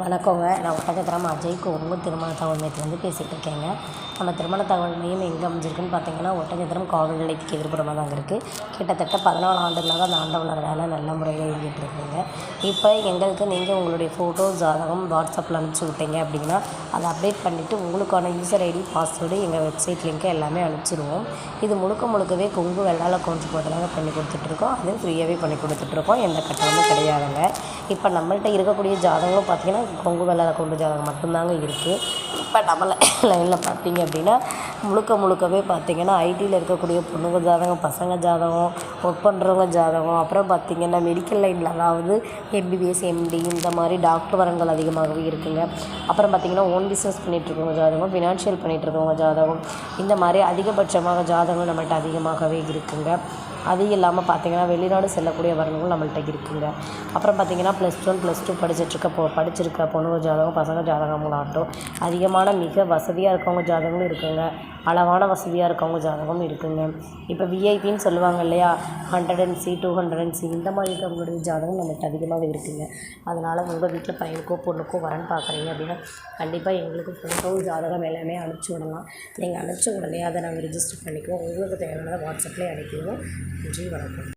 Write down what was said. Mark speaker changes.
Speaker 1: வணக்கங்க. நான் ஒட்டகத்திரம் அஜய்க்கு திருமண தகவல் மையத்துலேருந்து பேசிகிட்டு இருக்கேங்க. நம்ம திருமண தகவல் மையம் எங்கே அமைஞ்சிருக்குன்னு பார்த்தீங்கன்னா ஒட்டகத்திரம் காவல் நிலையத்துக்கு எதிர்ப்புறமாக தாங்க இருக்குது கிட்டத்தட்ட பதினாலு ஆண்டுகளாக அந்த ஆண்டவனோட வேலை நல்ல முறையில் இயங்கிட்டு இருக்குங்க. இப்போ எங்களுக்கு நீங்கள் உங்களுடைய ஃபோட்டோ ஜாதகம் வாட்ஸ்அப்பில் அனுப்பிச்சி விட்டீங்க அப்படின்னா அதை அப்டேட் பண்ணிவிட்டு உங்களுக்கான யூசர் ஐடி பாஸ்வேர்டு எங்கள் வெப்சைட் லிங்க்கு எல்லாமே அனுப்பிச்சிடுவோம் இது முழுக்க முழுக்கவே கொங்கு வெள்ளால கவுண்ட்ரு போட்டதாக பண்ணி கொடுத்துட்ருக்கோம் அதுவும் ஃப்ரீயாகவே பண்ணி கொடுத்துட்ருக்கோம் எந்த கட்டணமும் கிடையாதுங்க. இப்போ நம்மள்கிட்ட இருக்கக்கூடிய ஜாதகங்களும் பார்த்திங்கன்னா கொங்கு வெள்ளாள கொண்டு ஜாதகம் மட்டும்தாங்க இருக்குது இப்போ நம்மள லைனில் பார்த்தீங்க அப்படின்னா முழுக்க முழுக்கவே பார்த்தீங்கன்னா ஐடியில் இருக்கக்கூடிய பொண்ணுங்க ஜாதகம் பசங்க ஜாதகம் ஒர்க் பண்ணுறவங்க ஜாதகம். அப்புறம் பார்த்திங்கன்னா மெடிக்கல் லைனில் அதாவது எம்பிபிஎஸ் எம்டி இந்த மாதிரி டாக்டர் வரங்கள் அதிகமாகவே இருக்குங்க. அப்புறம் பார்த்திங்கன்னா ஓன் பிஸ்னஸ் பண்ணிகிட்ருக்கவங்க ஜாதகம் ஃபினான்ஷியல் பண்ணிகிட்ருக்கவங்க ஜாதகம். இந்த மாதிரி அதிகபட்சமாக ஜாதகங்கள் நம்மள்ட்ட அதிகமாகவே இருக்குங்க. அது இல்லாமல் பார்த்தீங்கன்னா வெளிநாடு செல்லக்கூடிய வரங்களும் நம்மள்ட்ட இருக்குங்க. அப்புறம் பார்த்திங்கன்னா ப்ளஸ் ஒன் ப்ளஸ் டூ படிச்சிட்ருக்க போ படிச்சிருக்க பொண்ணுங்க ஜாதகம் பசங்க ஜாதகங்களாகட்டும் அதிகமான மிக வசதியாக இருக்கவங்க ஜாதகங்களும் இருக்குங்க. அளவான வசதியாக இருக்கவங்க ஜாதகமும் இருக்குங்க. இப்போ விஐபின்னு சொல்லுவாங்க இல்லையா? Hundred and C two hundred and C இந்த மாதிரி இருக்கிறவங்களுடைய ஜாதகம் நம்மகிட்ட அதிகமாகவே இருக்குங்க. அதனால் உங்கள் வீட்டில் பையனுக்கோ பொண்ணுக்கோ வரன்னு பார்க்குறீங்க அப்படின்னா கண்டிப்பாக எங்களுக்கு ஃபோட்டோ ஜாதகம் எல்லாமே அனுப்பிச்சி விடலாம். நீங்கள் அனுப்பிச்ச உடனே அதை நாங்கள் ரிஜிஸ்டர் பண்ணிக்குவோம். உங்களுக்கு தேவையானதை வாட்ஸ்அப்லேயே அனுப்பிடுவோம். நன்றி வணக்கம்.